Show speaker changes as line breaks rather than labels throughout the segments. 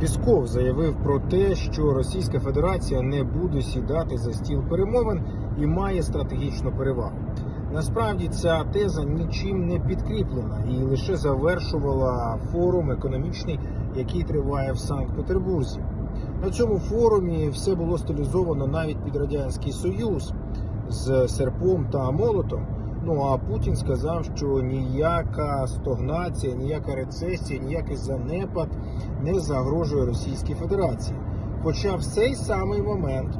Пісков заявив про те, що Російська Федерація не буде сідати за стіл перемовин і має стратегічну перевагу. Насправді ця теза нічим не підкріплена і лише завершувала форум економічний, який триває в Санкт-Петербурзі. На цьому форумі все було стилізовано навіть під радянський союз з серпом та молотом. Ну а Путін сказав, що ніяка стогнація, ніяка рецесія, ніякий занепад не загрожує Російській Федерації. Хоча в цей самий момент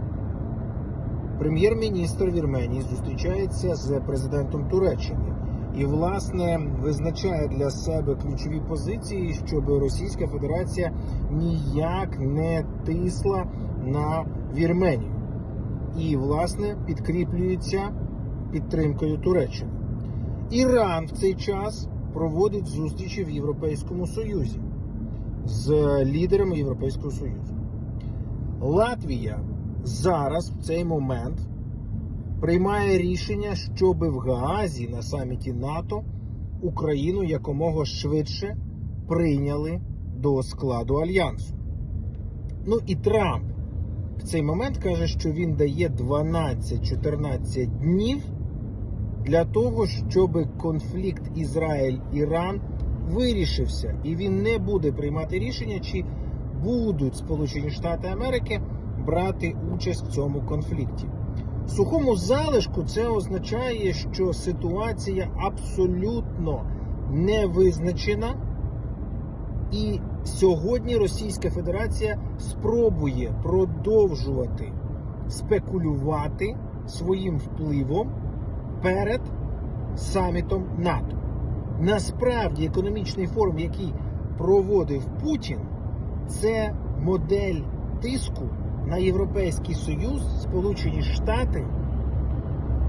прем'єр-міністр Вірменії зустрічається з президентом Туреччини і, власне, визначає для себе ключові позиції, щоб Російська Федерація ніяк не тисла на Вірменію. І, власне, підкріплюється підтримкою Туреччини. Іран в цей час проводить зустрічі в Європейському Союзі з лідерами Європейського Союзу. Латвія зараз в цей момент приймає рішення, щоб в Гаазі на саміті НАТО Україну якомога швидше прийняли до складу альянсу. Ну і Трамп в цей момент каже, що він дає 12-14 днів для того, щоб конфлікт Ізраїль-Іран вирішився, і він не буде приймати рішення, чи будуть Сполучені Штати Америки брати участь в цьому конфлікті. Сухому залишку це означає, що ситуація абсолютно не визначена, і сьогодні Російська Федерація спробує продовжувати спекулювати своїм впливом перед самітом НАТО. Насправді, економічний форум, який проводив Путін, це модель тиску на Європейський Союз, Сполучені Штати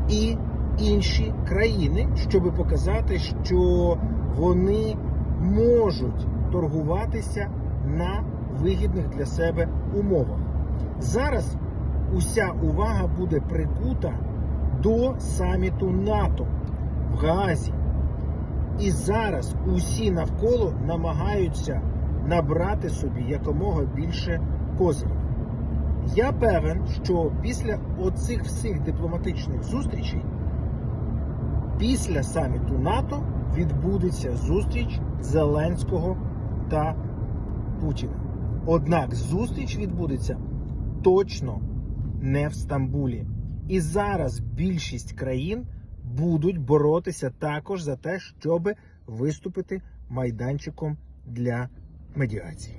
і інші країни, щоб показати, що вони можуть торгуватися на вигідних для себе умовах. Зараз уся увага буде прикута до саміту НАТО в Гаазі. І зараз усі навколо намагаються набрати собі якомога більше козирів. Я певен, що після оцих всіх дипломатичних зустрічей, після саміту НАТО відбудеться зустріч Зеленського та Путіна. Однак зустріч відбудеться точно не в Стамбулі. І зараз більшість країн будуть боротися також за те, щоб виступити майданчиком для медіації.